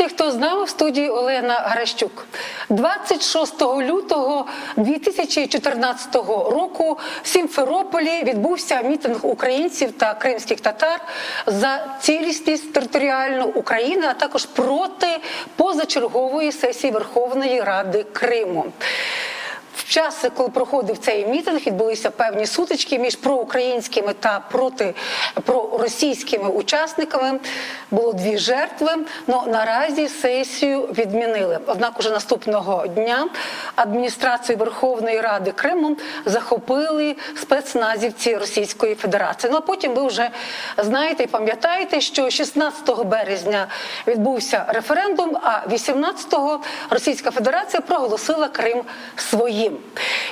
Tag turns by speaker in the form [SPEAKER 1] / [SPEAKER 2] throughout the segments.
[SPEAKER 1] всіх, хто з нами в студії Олена Гаращук. 26 лютого 2014 року в Сімферополі відбувся мітинг українців та кримських татар за цілісність територіальну України, а також проти позачергової сесії Верховної Ради Криму. В час, коли проходив цей мітинг, відбулися певні сутички між проукраїнськими та проти проросійськими учасниками. Було дві жертви. Ну наразі сесію відмінили. Однак, уже наступного дня адміністрацію Верховної Ради Криму захопили спецназівці Російської Федерації. Ну а потім ви вже знаєте і пам'ятаєте, що 16 березня відбувся референдум, а 18-го Російська Федерація проголосила Крим своїм.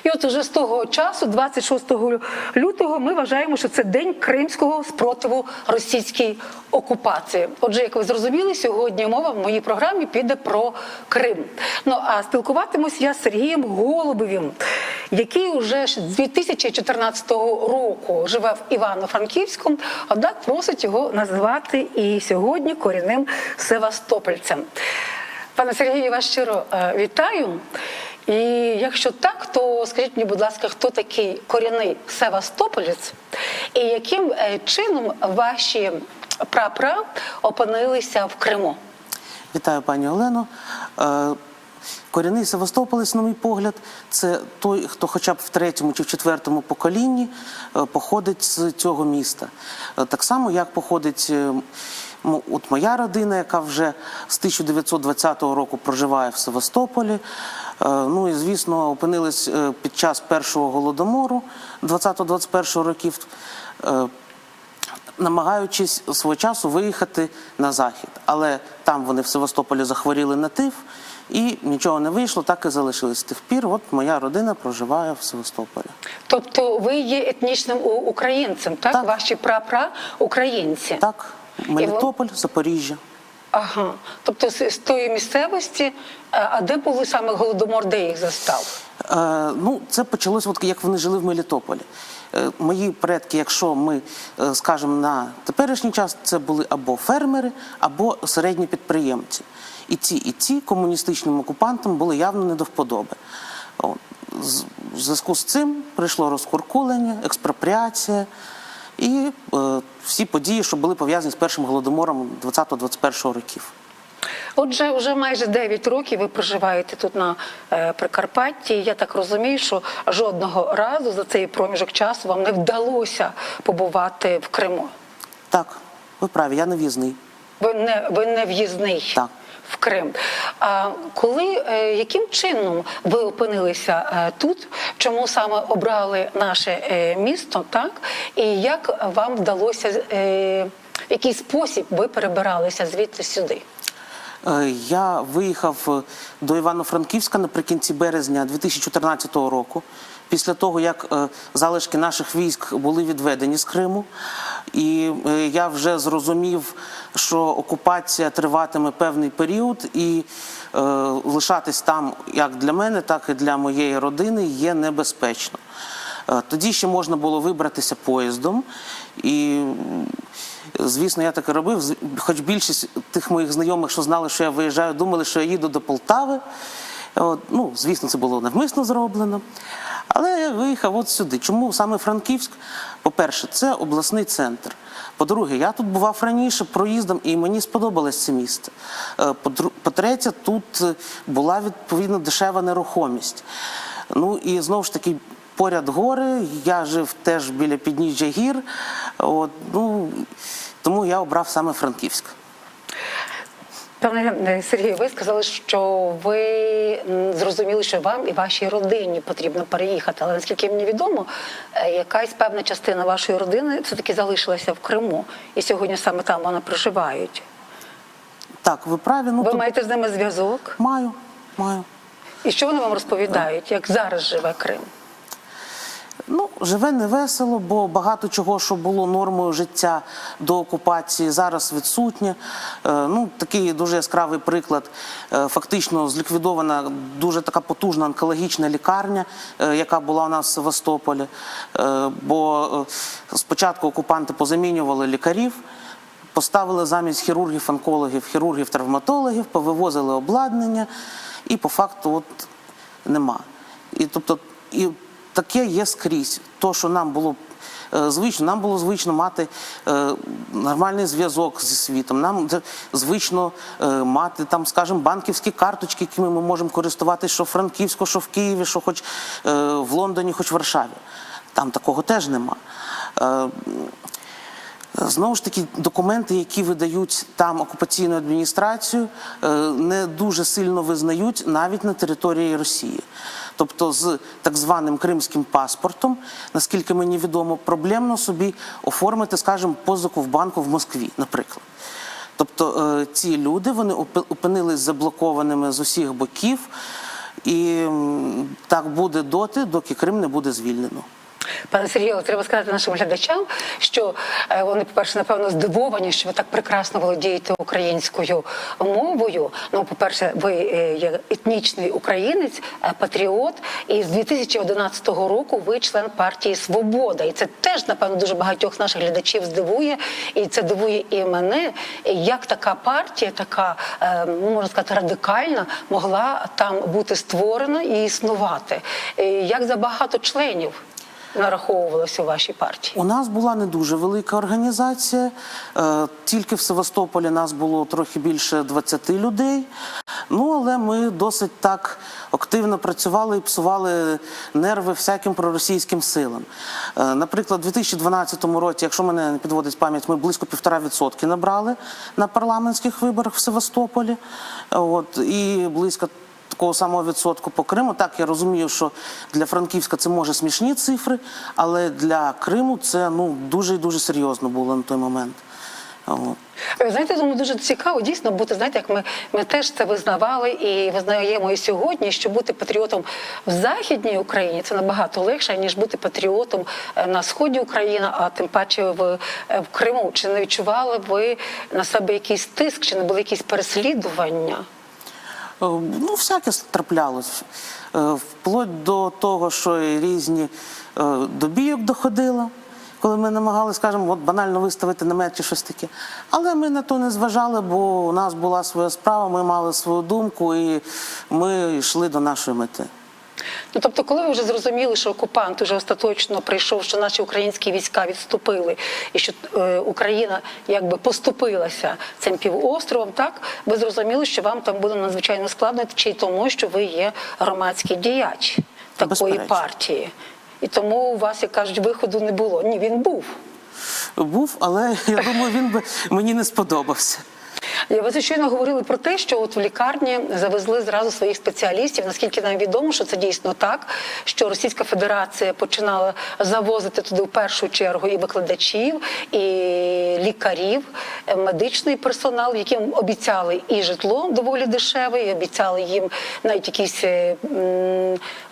[SPEAKER 1] І от уже з того часу, 26 лютого, ми вважаємо, що це день кримського спротиву російській окупації. Отже, як ви зрозуміли, сьогодні мова в моїй програмі піде про Крим. Ну а спілкуватимусь я з Сергієм Голубовим, який уже з 2014 року живе в Івано-Франківську, однак просить його називати і сьогодні корінним Севастопольцем. Пане Сергію, вас щиро е, вітаю. І якщо так, то скажіть мені, будь ласка, хто такий корінний Севастополець, і яким е, чином ваші прапра опинилися в Криму?
[SPEAKER 2] Вітаю, пані Олено. Е, Корінний Севастополець, на мій погляд, це той, хто хоча б в третьому чи в четвертому поколінні е, походить з цього міста. Так само, як походить от моя родина, яка вже з 1920 року проживає в Севастополі. Е, Ну і звісно, опинились е, під час першого голодомору 20-21 років. е, намагаючись свого часу виїхати на захід. Але там вони в Севастополі захворіли на тиф, і нічого не вийшло, так і залишились. З тих пір, от моя родина проживає в Севастополі.
[SPEAKER 1] Тобто ви є етнічним українцем, так?
[SPEAKER 2] Так.
[SPEAKER 1] Ваші прапра українці.
[SPEAKER 2] Так, Мелітополь, Запоріжжя.
[SPEAKER 1] Ага. Тобто з, тої місцевості, е, а де були саме голодомор, де їх застав?
[SPEAKER 2] Е, ну, це почалося, от як вони жили в Мелітополі. Е, мої предки, якщо ми е, скажемо на теперішній час, це були або фермери, або середні підприємці. І ці, і ці комуністичним окупантам були явно не до вподоби. От. З- В зв'язку з цим прийшло розкуркулення, експропріація і е, всі події, що були пов'язані з першим голодомором 20-21 років.
[SPEAKER 1] Отже, вже майже 9 років ви проживаєте тут на е, Прикарпатті. Я так розумію, що жодного разу за цей проміжок часу вам не вдалося побувати в Криму.
[SPEAKER 2] Так, ви праві, я не в'їзний.
[SPEAKER 1] Ви не ви не в'їзний
[SPEAKER 2] Так.
[SPEAKER 1] В Крим. А коли е, яким чином ви опинилися е, тут? Чому саме обрали наше е, місто? Так і як вам вдалося в який спосіб ви перебиралися звідти сюди?
[SPEAKER 2] Я виїхав до Івано-Франківська наприкінці березня 2014 року, після того, як залишки наших військ були відведені з Криму. І е, я вже зрозумів, що окупація триватиме певний період, і е, лишатись там як для мене, так і для моєї родини є небезпечно. Е, Тоді ще можна було вибратися поїздом, і звісно, я так і робив. Хоч більшість тих моїх знайомих, що знали, що я виїжджаю, думали, що я їду до Полтави. От, ну, звісно, це було навмисно зроблено. Але я виїхав от сюди. Чому саме Франківськ? По-перше, це обласний центр. По-друге, я тут бував раніше проїздом, і мені сподобалось це місце. Е, По-третє, тут е, була відповідно дешева нерухомість. Ну і знову ж таки, поряд гори, я жив теж біля підніжжя гір. От, ну, тому я обрав саме Франківськ.
[SPEAKER 1] Пане Сергію, ви сказали, що ви зрозуміли, що вам і вашій родині потрібно переїхати. Але наскільки мені відомо, е, якась певна частина вашої родини все-таки залишилася в Криму, і сьогодні саме там вони проживають.
[SPEAKER 2] Так, ви праві, ну
[SPEAKER 1] Ви
[SPEAKER 2] то-
[SPEAKER 1] маєте з ними зв'язок?
[SPEAKER 2] маю, маю.
[SPEAKER 1] І що вони вам розповідають, як зараз живе Крим?
[SPEAKER 2] Ну, живе невесело, бо багато чого, що було нормою життя до окупації, зараз відсутнє. Е, ну, такий дуже яскравий приклад. Е, фактично зліквідована дуже така потужна онкологічна лікарня, е, яка була у нас в Севастополі. Бо спочатку окупанти позамінювали лікарів. поставили замість хірургів, онкологів, хірургів, травматологів, повивозили обладнання, і по факту от нема. І тобто, і таке є скрізь. То, що нам було е, звично, нам було звично мати е, нормальний зв'язок зі світом. Нам звично е, мати там, скажімо, банківські карточки, якими ми можемо користуватися, що в Франківську, що в Києві, що хоч в Лондоні, хоч в Варшаві. Там такого теж нема. Е, Знову ж таки, документи, які видають там окупаційну адміністрацію, е, не дуже сильно визнають навіть на території Росії. Тобто, з так званим кримським паспортом, наскільки мені відомо, проблемно собі оформити, скажімо, позику в банку в Москві, наприклад. Тобто е, ці люди вони опинились заблокованими з усіх боків, і так буде доти, доки Крим не буде звільнено.
[SPEAKER 1] Пане Сергію, треба сказати нашим глядачам, що е, вони, по-перше, напевно, здивовані, що ви так прекрасно володієте українською мовою. Ну, по-перше, ви е, є етнічний українець, е, патріот, і з 2011 року ви член партії Свобода. І це теж, напевно, дуже багатьох наших глядачів здивує, і це дивує і мене. Як така партія, така ну, можна сказати, радикальна, могла там бути створена і існувати. Як забагато членів нараховувалося у вашій партії?
[SPEAKER 2] У нас була не дуже велика організація. Е, Тільки в Севастополі нас було трохи більше 20 людей. Ну, але ми досить так активно працювали і псували нерви всяким проросійським силам. Е, Наприклад, у 2012 році, якщо мене не підводить пам'ять, ми близько півтора відсотки набрали на парламентських виборах в Севастополі. От, і близько такого самого відсотку по Криму. Так, я розумію, що для Франківська це може смішні цифри, але для Криму це ну дуже і дуже серйозно було на той момент. От.
[SPEAKER 1] Знаєте, думаю, дуже цікаво дійсно бути. Знаєте, як ми, ми теж це визнавали і визнаємо і сьогодні, що бути патріотом в західній Україні це набагато легше ніж бути патріотом е, на сході України, а тим паче в, е, в Криму. Чи не відчували ви на себе якийсь тиск, чи не були якісь переслідування?
[SPEAKER 2] Е, Ну, всяке траплялось. Е, Вплоть до того, що різні е, до бійок доходило, коли ми намагалися, скажімо, от банально виставити намет чи щось таке. Але ми на то не зважали, бо у нас була своя справа, ми мали свою думку і ми йшли до нашої мети.
[SPEAKER 1] Ну тобто, коли ви вже зрозуміли, що окупант вже остаточно прийшов, що наші українські війська відступили, і що е, Україна якби поступилася цим півостровом, так ви зрозуміли, що вам там буде надзвичайно складно, чи й тому, що ви є громадський діяч такої
[SPEAKER 2] Безперечно.
[SPEAKER 1] партії. І тому у вас, як кажуть, виходу не було. Ні, він був.
[SPEAKER 2] Був, але я думаю, він би мені не сподобався.
[SPEAKER 1] Я ви щойно говорили про те, що от в лікарні завезли зразу своїх спеціалістів. Наскільки нам відомо, що це дійсно так, що Російська Федерація починала завозити туди в першу чергу і викладачів, і лікарів, е, медичний персонал, яким обіцяли і житло доволі дешеве, і обіцяли їм навіть якісь е,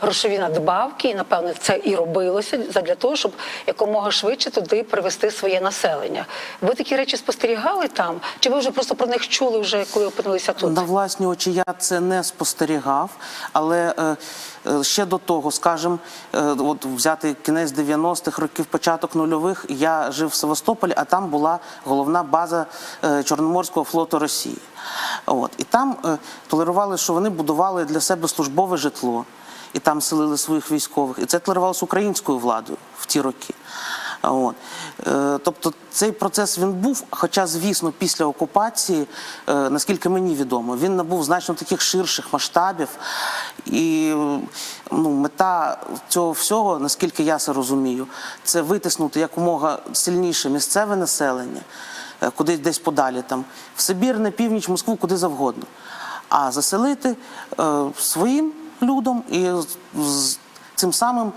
[SPEAKER 1] грошові надбавки. І напевно це і робилося для того, щоб якомога швидше туди привести своє населення. Ви такі речі спостерігали там? Чи ви вже просто про них чули вже, коли опинилися тут?
[SPEAKER 2] На власні очі я це не спостерігав, але е, е, ще до того, скажімо, е, от взяти кінець 90-х років, початок нульових, я жив в Севастополі, а там була головна база е, Чорноморського флоту Росії. От. І там е, толерували, що вони будували для себе службове житло, і там селили своїх військових. І це толерувалося українською владою в ті роки. От. Е, Тобто цей процес він був, хоча, звісно, після окупації, е, наскільки мені відомо, він набув значно таких ширших масштабів. І ну, мета цього всього, наскільки я це розумію, це витиснути якомога сильніше місцеве населення, е, кудись десь подалі, там, в Сибір, на північ, Москву, куди завгодно. А заселити е, своїм людям і з цим самим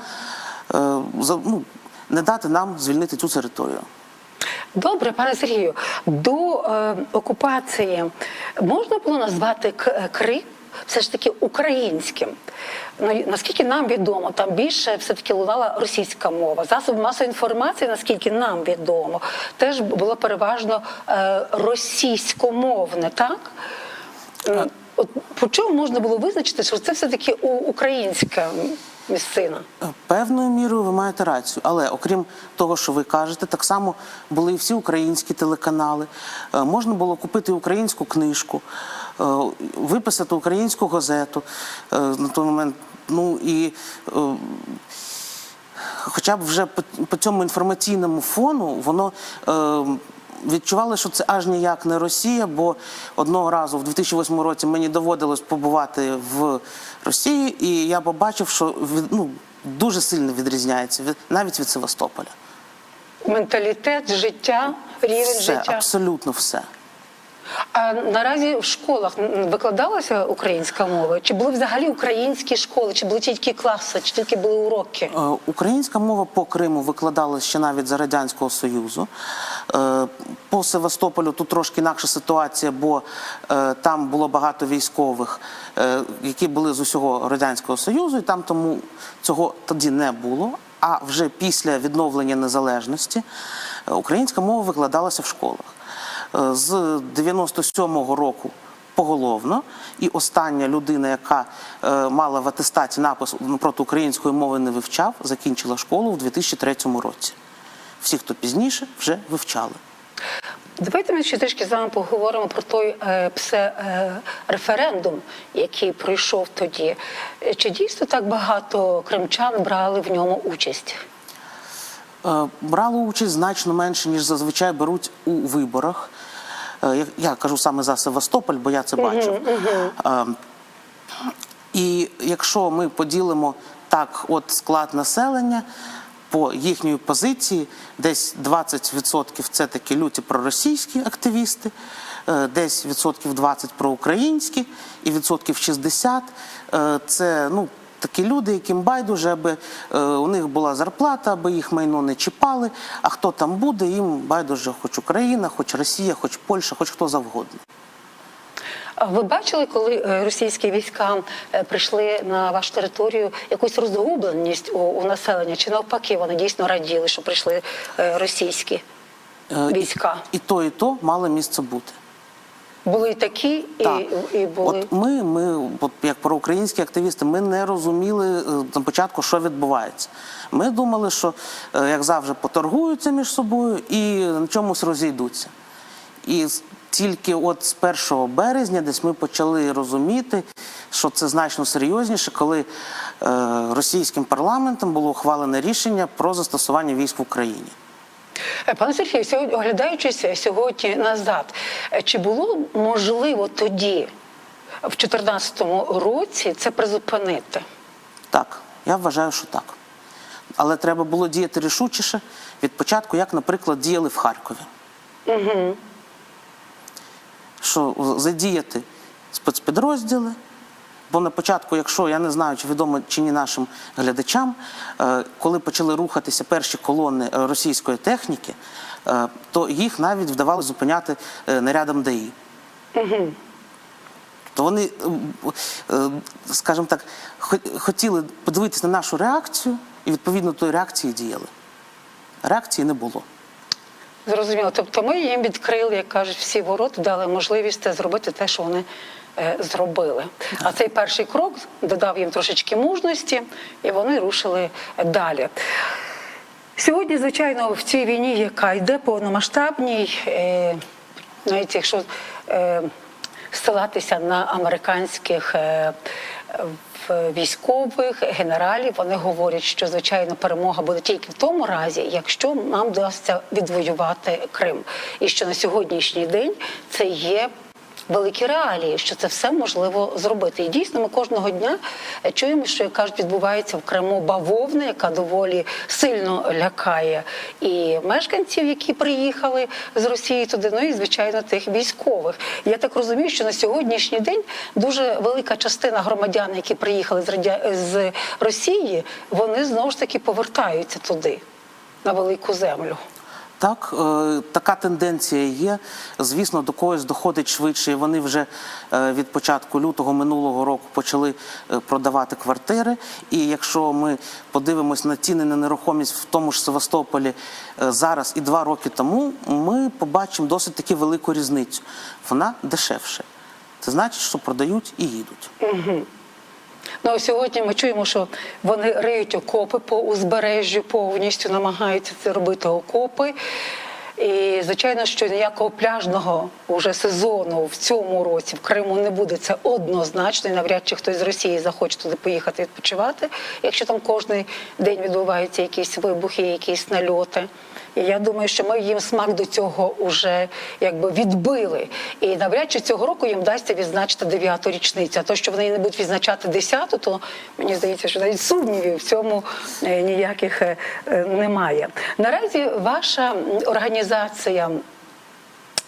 [SPEAKER 2] е, за- ну, не дати нам звільнити цю територію.
[SPEAKER 1] Добре, пане Сергію, до е, окупації можна було назвати е, Крим все ж таки українським. Ну, наскільки нам відомо, там більше все-таки лунала російська мова. Засоби масової інформації, наскільки нам відомо, теж було переважно е, російськомовне, так? От по чому можна було визначити, що це все-таки у- українська місцина.
[SPEAKER 2] Певною мірою ви маєте рацію, але окрім того, що ви кажете, так само були і всі українські телеканали. Е, Можна було купити українську книжку, е, виписати українську газету е, на той момент. Ну і е, хоча б вже по, цьому інформаційному фону воно. Е, Відчували, що це аж ніяк не Росія, бо одного разу в 2008 році мені доводилось побувати в Росії, і я побачив, що ну, дуже сильно відрізняється від, навіть від Севастополя.
[SPEAKER 1] Менталітет, життя, рівень
[SPEAKER 2] Все,
[SPEAKER 1] життя.
[SPEAKER 2] абсолютно все.
[SPEAKER 1] А наразі в школах викладалася українська мова? Чи були взагалі українські школи, чи були тільки класи, чи тільки були уроки?
[SPEAKER 2] Е, Українська мова по Криму викладалась ще навіть за Радянського Союзу. Е, По Севастополю тут трошки інакша ситуація, бо е, там було багато військових, які були з усього Радянського Союзу, і там тому цього тоді не було. А вже після відновлення незалежності українська мова викладалася в школах. Е, З 97-го року поголовно, і остання людина, яка е, мала в атестаті напис проти української мови не вивчав, закінчила школу в 2003 році. Всі, хто пізніше, вже вивчали.
[SPEAKER 1] Давайте ми ще трішки з вами поговоримо про той е, псе, е, референдум, який пройшов тоді. Е, Чи дійсно так багато кримчан брали в ньому участь?
[SPEAKER 2] Е, Брало участь значно менше, ніж зазвичай беруть у виборах. Е, Я, кажу саме за Севастополь, бо я це бачив. Е, І якщо ми поділимо так, от склад населення по їхньої позиції, десь 20% це такі люті проросійські активісти, е, десь відсотків 20 проукраїнські і відсотків 60 е, це ну. Такі люди, яким байдуже, аби е, у них була зарплата, аби їх майно не чіпали. А хто там буде, їм байдуже, хоч Україна, хоч Росія, хоч Польща, хоч хто завгодно.
[SPEAKER 1] Ви бачили, коли е, російські війська е, прийшли на вашу територію, якусь розгубленість у, у населення? Чи навпаки вони дійсно раділи, що прийшли російські
[SPEAKER 2] Е, і-
[SPEAKER 1] війська?
[SPEAKER 2] І то, і то мало місце бути.
[SPEAKER 1] Були і такі, і,
[SPEAKER 2] Так.
[SPEAKER 1] і були.
[SPEAKER 2] От ми, ми, от як проукраїнські активісти, ми не розуміли е, на початку, що відбувається. Ми думали, що е, як завжди поторгуються між собою і на чомусь розійдуться. І тільки от з 1 березня десь ми почали розуміти, що це значно серйозніше, коли е, російським парламентом було ухвалене рішення про застосування військ в Україні.
[SPEAKER 1] Е, Пане Сергію, сьогодні оглядаючись сьогодні назад, е, чи було можливо тоді, в 2014 році, це призупинити?
[SPEAKER 2] Так, я вважаю, що так. Але треба було діяти рішучіше від початку, як, наприклад, діяли в Харкові. Угу. Що задіяти спецпідрозділи. Бо на початку, якщо я не знаю, чи відомо чи ні нашим глядачам, е, коли почали рухатися перші колони е, російської техніки, е, то їх навіть вдавалося зупиняти нарядом ДАІ. То вони, скажімо так, хотіли подивитися на нашу реакцію і відповідно тої реакції діяли. Реакції не було.
[SPEAKER 1] Зрозуміло. Тобто ми їм відкрили, як кажуть, всі ворота, дали можливість зробити те, що вони зробили. А цей перший крок додав їм трошечки мужності, і вони рушили далі. Сьогодні, звичайно, в цій війні, яка йде повномасштабній, е, навіть якщо е, ссилатися на американських е, військових генералів, вони говорять, що звичайно перемога буде тільки в тому разі, якщо нам вдасться відвоювати Крим, і що на сьогоднішній день це є великі реалії, що це все можливо зробити. І дійсно, ми кожного дня чуємо, що як кажуть, відбувається в Криму бавовна, яка доволі сильно лякає і мешканців, які приїхали з Росії туди, ну і звичайно тих військових. Я так розумію, що на сьогоднішній день дуже велика частина громадян, які приїхали з Радя... з Росії, вони знову ж таки повертаються туди, на велику землю.
[SPEAKER 2] Так, е, така тенденція є. Звісно, до когось доходить швидше. Вони вже е, від початку лютого минулого року почали е, продавати квартири. І якщо ми подивимось на ціни на нерухомість в тому ж Севастополі зараз і два роки тому, ми побачимо досить таки велику різницю. Вона дешевше. Це значить, що продають і їдуть.
[SPEAKER 1] Ну сьогодні ми чуємо, що вони риють окопи по узбережжю, повністю намагаються це робити окопи. І звичайно, що ніякого пляжного уже сезону в цьому році в Криму не буде. Це однозначно. І навряд чи хтось з Росії захоче туди поїхати відпочивати, якщо там кожен день відбуваються якісь вибухи, якісь нальоти. І я думаю, що ми їм смак до цього вже якби відбили. І навряд чи цього року їм вдасться відзначити дев'яту річницю. А то, що вони не будуть відзначати десяту, то мені здається, що навіть сумнівів в цьому е, ніяких е, е, немає. Наразі ваша організація.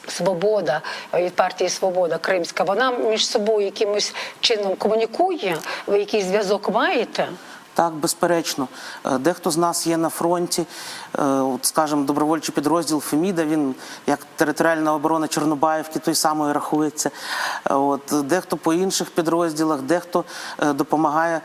[SPEAKER 1] Свобода від партії Свобода Кримська, вона між собою якимось чином комунікує. Ви якийсь зв'язок маєте?
[SPEAKER 2] Так, безперечно. Е, Дехто з нас є на фронті, Е, от, скажімо, добровольчий підрозділ Феміда, він як територіальна оборона Чорнобаївки той самий рахується. Е, От, дехто по інших підрозділах, дехто допомагає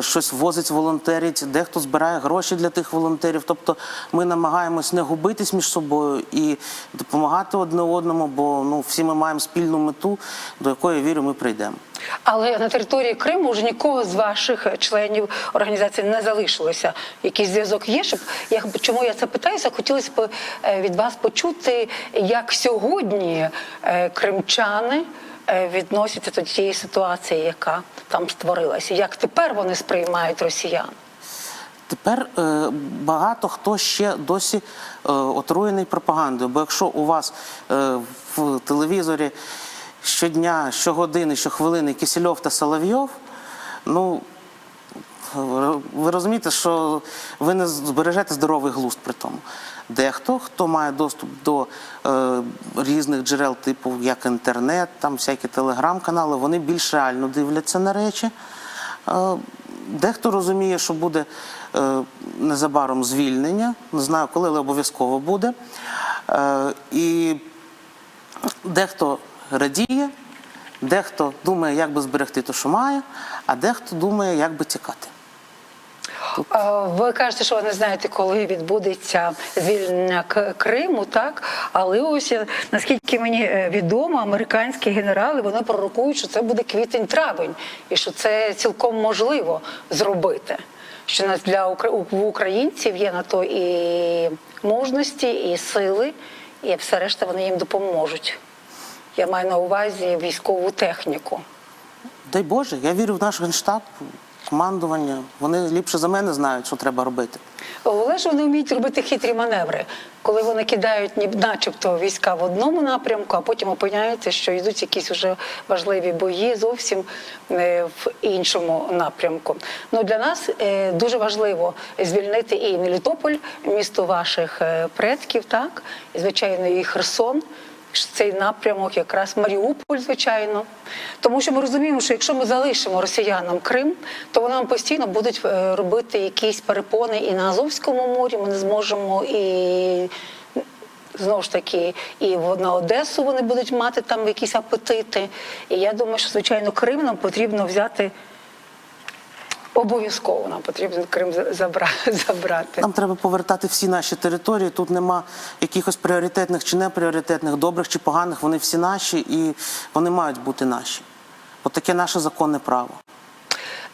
[SPEAKER 2] щось возить, волонтерить, дехто збирає гроші для тих волонтерів. Тобто ми намагаємось не губитись між собою і допомагати одне одному, бо ну, всі ми маємо спільну мету, до якої вірю, ми прийдемо.
[SPEAKER 1] Але на території Криму вже нікого з ваших членів організації не залишилося. Якийсь зв'язок є, щоб я чому я це питаюся? Хотілося б е, від вас почути, як сьогодні е, кримчани е, відносяться до тієї ситуації, яка там створилася. Як тепер вони сприймають росіян?
[SPEAKER 2] Тепер е, багато хто ще досі е, отруєний пропагандою. Бо якщо у вас е, в телевізорі щодня, щогодини, щохвилини Кисельов та Соловйов, ну ви розумієте, що ви не збережете здоровий глузд при тому. Дехто, хто має доступ до е, різних джерел, типу як інтернет, там всякі телеграм-канали, вони більш реально дивляться на речі. Е, Дехто розуміє, що буде е, незабаром звільнення, не знаю коли, але обов'язково буде. Е, І дехто радіє, дехто думає, як би зберегти те, що має, а дехто думає, як би тікати.
[SPEAKER 1] Ви кажете, що ви не знаєте, коли відбудеться звільнення Криму, так? Але ось е, наскільки мені е, відомо, американські генерали вони пророкують, що це буде квітень-травень, і що це цілком можливо зробити. Що нас для українців є на то і мужності, і сили, і все решта вони їм допоможуть. Я маю на увазі військову техніку.
[SPEAKER 2] Дай Боже, я вірю в наш генштаб, командування. Вони ліпше за мене знають, що треба робити.
[SPEAKER 1] Але ж вони вміють робити хитрі маневри, коли вони кидають начебто війська в одному напрямку, а потім опиняється, що йдуть якісь вже важливі бої зовсім е, в іншому напрямку. Ну для нас е, дуже важливо звільнити і Мелітополь, місто ваших е, предків, так і звичайно, і Херсон. Цей напрямок, якраз Маріуполь, звичайно, тому що ми розуміємо, що якщо ми залишимо росіянам Крим, то вони нам постійно будуть е, робити якісь перепони і на Азовському морі. Ми не зможемо і знову ж таки і на Одесу вони будуть мати там якісь апетити. І я думаю, що звичайно Крим нам потрібно взяти. Обов'язково нам потрібно Крим за- забрати.
[SPEAKER 2] Нам треба повертати всі наші території. Тут нема якихось пріоритетних чи непріоритетних, добрих чи поганих. Вони всі наші і вони мають бути наші. От таке наше законне право.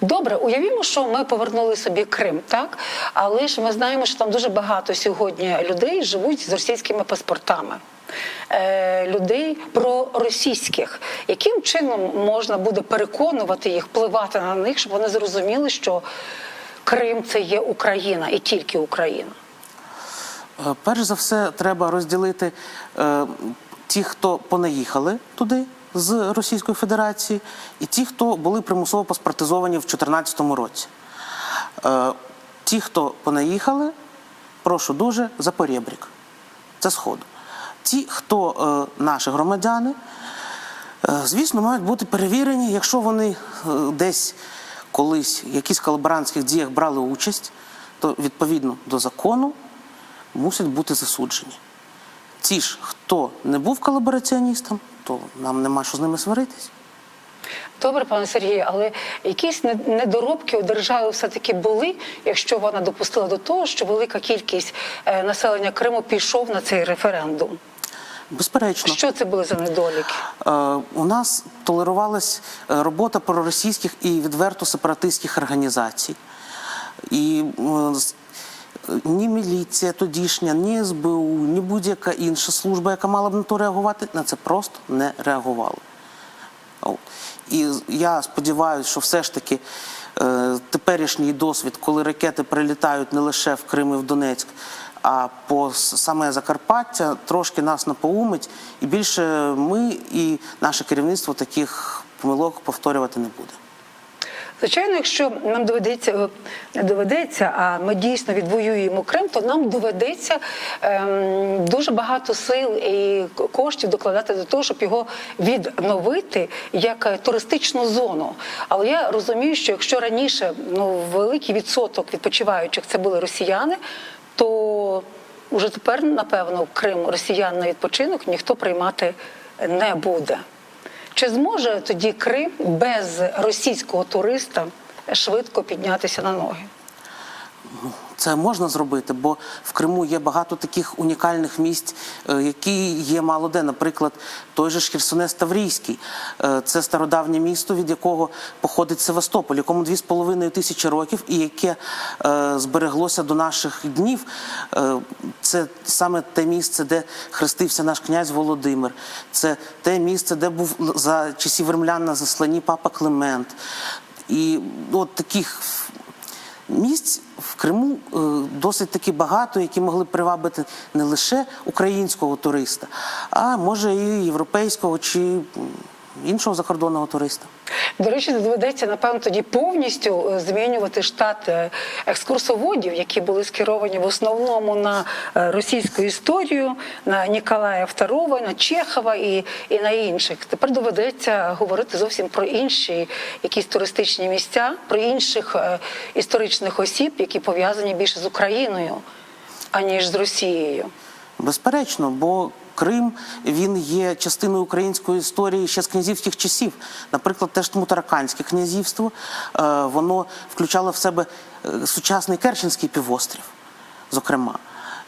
[SPEAKER 1] Добре, уявімо, що ми повернули собі Крим, так? Але ж ми знаємо, що там дуже багато сьогодні людей живуть з російськими паспортами. Е, людей проросійських. Яким чином можна буде переконувати їх, впливати на них, щоб вони зрозуміли, що Крим це є Україна і тільки Україна?
[SPEAKER 2] Е, Перш за все, треба розділити е, ті, хто понаїхали туди з Російської Федерації, і ті, хто були примусово паспортизовані в 2014 році. Е, ті, хто понаїхали, прошу дуже, за порєбрік. Це сходу. Ті, хто е, наші громадяни, Е, Звісно, мають бути перевірені, якщо вони е, десь колись в якісь колаборантських діях брали участь, то відповідно до закону мусять бути засуджені. Ті ж, хто не був колабораціоністом, то нам нема що з ними сваритись.
[SPEAKER 1] Добре, пане Сергію, але якісь не- недоробки у держави все-таки були, якщо вона допустила до того, що велика кількість населення Криму пішов на цей референдум.
[SPEAKER 2] Безперечно.
[SPEAKER 1] Що це були за недоліки?
[SPEAKER 2] Е, У нас толерувалась е, робота проросійських і відверто сепаратистських організацій. І е, ні міліція тодішня, ні СБУ, ні будь-яка інша служба, яка мала б на то реагувати, на це просто не реагувала. І я сподіваюся, що все ж таки е, теперішній досвід, коли ракети прилітають не лише в Крим і в Донецьк, а по саме Закарпаття, трошки нас напоумить, і більше ми і наше керівництво таких помилок повторювати не буде.
[SPEAKER 1] Звичайно, якщо нам доведеться е, не доведеться, а ми дійсно відвоюємо Крим, то нам доведеться ем, дуже багато сил і коштів докладати до того, щоб його відновити як е, туристичну зону. Але я розумію, що якщо раніше ну великий відсоток відпочиваючих це були росіяни, то вже тепер, напевно, в Крим росіян на відпочинок ніхто приймати не буде. Чи зможе тоді Крим без російського туриста швидко піднятися на ноги?
[SPEAKER 2] Це можна зробити, бо в Криму є багато таких унікальних місць, е, які є мало де. Наприклад, той же ж Херсонес Таврійський. Е, Це стародавнє місто, від якого походить Севастополь, якому 2,5 тисячі років, і яке е, збереглося до наших днів. Це саме те місце, де хрестився наш князь Володимир. Це те місце, де був за часів римлян на засланні папа Климент. І от таких Місць в Криму е, досить таки багато, які могли привабити не лише українського туриста, а може і європейського чи іншого закордонного туриста.
[SPEAKER 1] До речі, доведеться напевно тоді повністю е, змінювати штат е, екскурсоводів, які були скеровані в основному на е, російську історію, на Ніколая II, на Чехова і, і на інших. Тепер доведеться говорити зовсім про інші якісь туристичні місця, про інших історичних осіб, які пов'язані більше з Україною, аніж з Росією.
[SPEAKER 2] Безперечно, бо Крим він є частиною української історії ще з князівських часів. Наприклад, теж Мутараканське князівство е, воно включало в себе е, сучасний Керченський півострів, зокрема.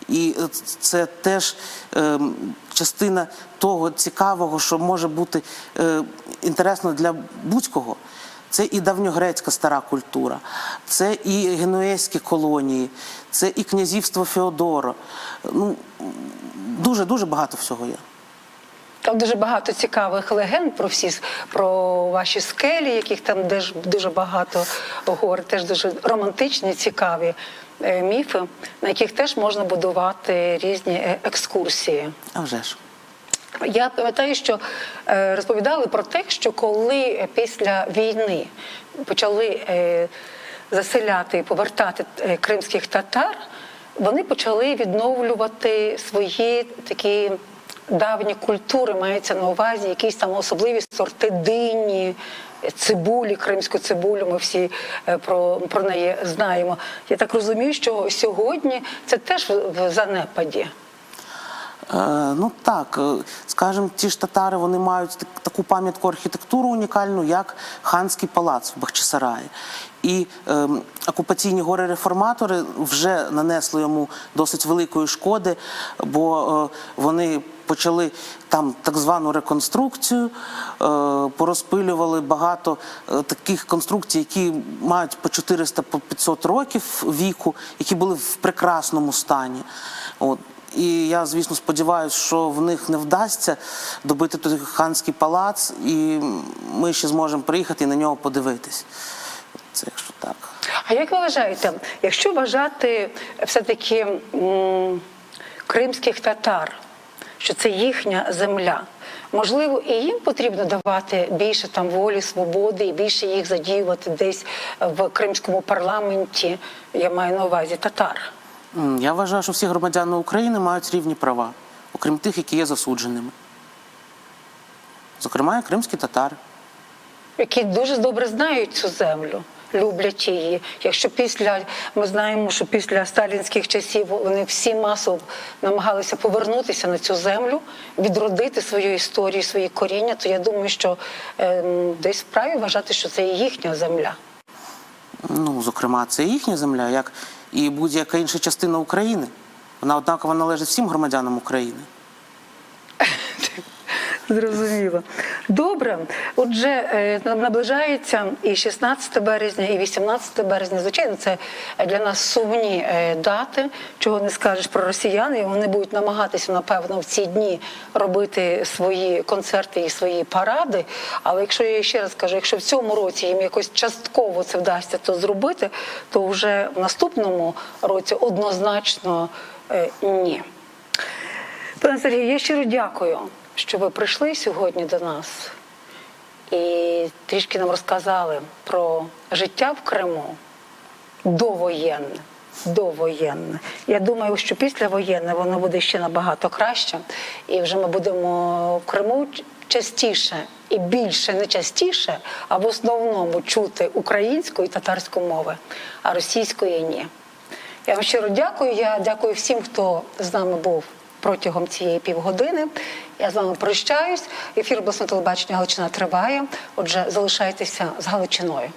[SPEAKER 2] І е, це теж е, частина того цікавого, що може бути е, інтересно для будь-кого. Це і давньогрецька стара культура, це і генуезькі колонії, це і князівство Феодоро. Ну, дуже дуже багато всього є.
[SPEAKER 1] Там дуже багато цікавих легенд про всі про ваші скелі, яких там теж дуже багато говорить, теж дуже романтичні, цікаві е, міфи, на яких теж можна будувати різні е, екскурсії.
[SPEAKER 2] А вже ж.
[SPEAKER 1] Я пам'ятаю, що е, розповідали про те, що коли після війни почали е, заселяти повертати е, кримських татар, вони почали відновлювати свої такі давні культури, мається на увазі якісь там особливі сорти дині. Цибулі, кримську цибулю, ми всі про, про неї знаємо. Я так розумію, що сьогодні це теж в занепаді.
[SPEAKER 2] Е, ну так, е, скажімо, ті ж татари вони мають так- таку пам'ятку архітектуру унікальну, як ханський палац в Бахчисараї. І ем, окупаційні гори-реформатори вже нанесли йому досить великої шкоди, бо е, вони почали там так звану реконструкцію, е, порозпилювали багато е, таких конструкцій, які мають по 400 по 500 років віку, які були в прекрасному стані. От. І я, звісно, сподіваюся, що в них не вдасться добити той ханський палац, і ми ще зможемо приїхати і на нього подивитись. Це якщо так.
[SPEAKER 1] А як ви вважаєте, якщо вважати все-таки кримських татар, що це їхня земля, можливо, і їм потрібно давати більше там волі, свободи і більше їх задіювати десь в кримському парламенті, я маю на увазі татар.
[SPEAKER 2] Я вважаю, що всі громадяни України мають рівні права, окрім тих, які є засудженими. Зокрема, і кримські татари.
[SPEAKER 1] які дуже добре знають цю землю, люблять її. Якщо після ми знаємо, що після сталінських часів вони всі масово намагалися повернутися на цю землю, відродити свою історію, свої коріння, то я думаю, що ем, десь вправі вважати, що це і їхня земля.
[SPEAKER 2] Ну, зокрема, це їхня земля, як і будь-яка інша частина України. Вона однаково належить всім громадянам України.
[SPEAKER 1] Зрозуміло. Добре. Отже, е, наближається і 16 березня, і 18 березня. Звичайно, це для нас сумні е, дати, чого не скажеш про росіян. І вони будуть намагатися, напевно, в ці дні робити свої концерти і свої паради. Але якщо я ще раз кажу, якщо в цьому році їм якось частково це вдасться то зробити, то вже в наступному році однозначно е, ні. Пане Сергію, я щиро дякую, що ви прийшли сьогодні до нас і трішки нам розказали про життя в Криму довоєнне. Довоєнне. Я думаю, що післявоєнне воно буде ще набагато краще, і вже ми будемо в Криму частіше і більше, не частіше, а в основному чути українську і татарську мови, а російської ні. Я вам щиро дякую. Я дякую всім, хто з нами був протягом цієї півгодини. Я з вами прощаюсь. Ефір обласного телебачення Галичина триває. Отже, залишайтеся з Галичиною.